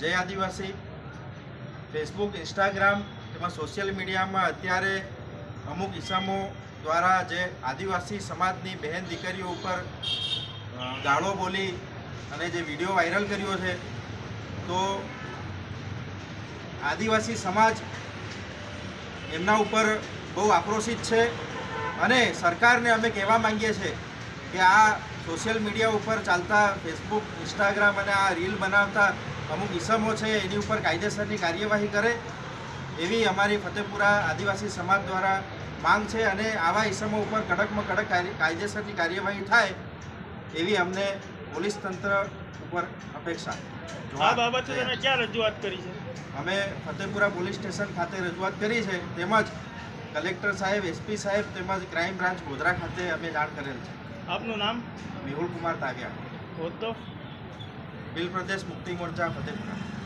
જય આદિવાસી. Facebook Instagram એમાં સોશિયલ મીડિયામાં અત્યારે અમુક ઇસમો દ્વારા જે આદિવાસી સમાજની બહેન દીકરીઓ ઉપર ગાળો બોલી અને જે વીડિયો વાયરલ કર્યો છે, તો આદિવાસી સમાજ એમના ઉપર બહુ આક્રોશિત છે અને સરકારને અમે કહેવા માંગીએ છીએ કે આ સોશિયલ મીડિયા ઉપર ચાલતા ફેસબુક ઇન્સ્ટાગ્રામ અને આ રીલ બનાવતા અમુક ઇસમો છે એની ઉપર કાયદેસરની કાર્યવાહી કરે એવી અમારી ફતેપુરા આદિવાસી સમાજ દ્વારા માંગ છે અને આવા ઇસમો ઉપર કડકમાં કડક કાયદેસરની કાર્યવાહી થાય એવી અમને પોલીસ તંત્ર ઉપર અપેક્ષા આ બાબતે તમે ક્યાં રજૂઆત કરી છે? અમે ફતેપુરા પોલીસ સ્ટેશન ખાતે રજૂઆત કરી છે તેમજ કલેક્ટર સાહેબ એસપી સાહેબ તેમજ ક્રાઇમ બ્રાન્ચ ગોધરા ખાતે અમે જાણ કરેલ છે. આપનું નામ? મેહુલ કુમાર તાવિયા હોદ્દો? બિલ પ્રદેશ મુક્તિ મોરચા ફતેપુરા